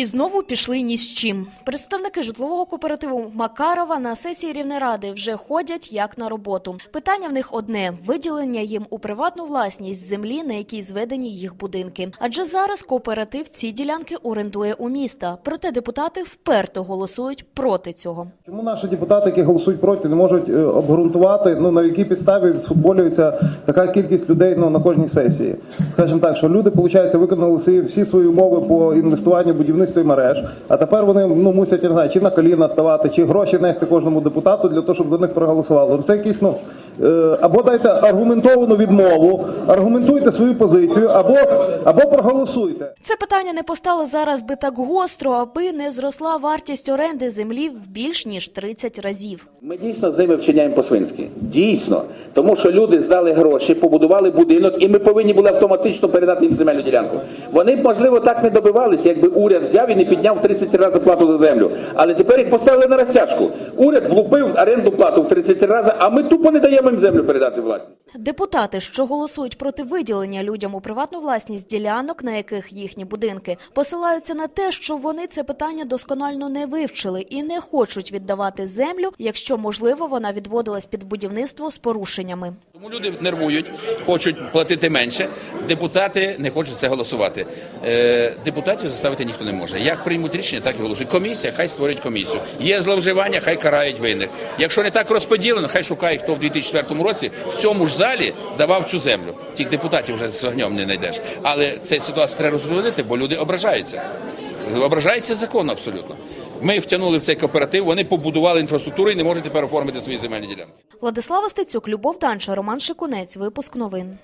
І знову пішли ні з чим. Представники житлового кооперативу Макарова на сесії Рівнеради вже ходять як на роботу. Питання в них одне: виділення їм у приватну власність землі, на якій зведені їх будинки. Адже зараз кооператив ці ділянки орендує у міста. Проте депутати вперто голосують проти цього. Чому наші депутати, які голосують проти, не можуть е, обґрунтувати, ну на якій підставі футболюється така кількість людей ну, на кожній сесії? Скажімо так, що люди, виходить, виконали всі, свої умови по інвестуванню в будівництві мереж, а тепер вони ну мусять не знаю, чи на коліна ставати, чи гроші нести кожному депутату для того, щоб за них проголосували. Це якісь ну. Е, Або дайте аргументовану відмову, аргументуйте свою позицію, або, або проголосуйте. Це питання не постало зараз би так гостро, аби не зросла вартість оренди землі в більш ніж 30 разів. Ми дійсно з ними вчиняємо по-свинськи. Дійсно. Тому що люди здали гроші, побудували будинок, і ми повинні були автоматично передати їм земельну ділянку. Вони б, можливо, так не добивалися, якби уряд взяв і не підняв 30 разів плату за землю. Але тепер їх поставили на розтяжку. Уряд влупив оренду плату в 30 разів, а ми тупо не даємо їм землю передати власність. Депутати, що голосують проти виділення людям у приватну власність ділянок, на яких їхні будинки, посилаються на те, що вони це питання досконально не вивчили і не хочуть віддавати землю, якщо можливо вона відводилась під будівництво з порушеннями. Тому люди нервують, хочуть платити менше. Депутати не хочуть це голосувати. Е, депутатів заставити ніхто не може. Як приймуть рішення, так і голосують. Комісія, хай створюють комісію. Є зловживання, хай карають винних. Якщо не так розподілено, хай шукає, хто в 2004 році в цьому ж залі давав цю землю. Тих депутатів вже з огнем не знайдеш. Але цю ситуацію треба розрулити, бо люди ображаються. Ображається закон абсолютно. Ми втягнули в цей кооператив, вони побудували інфраструктуру і не можуть тепер оформити свої земельні ділянки. Владислава Стецюк, Любов Данча, Роман Шикунець. Випуск новин.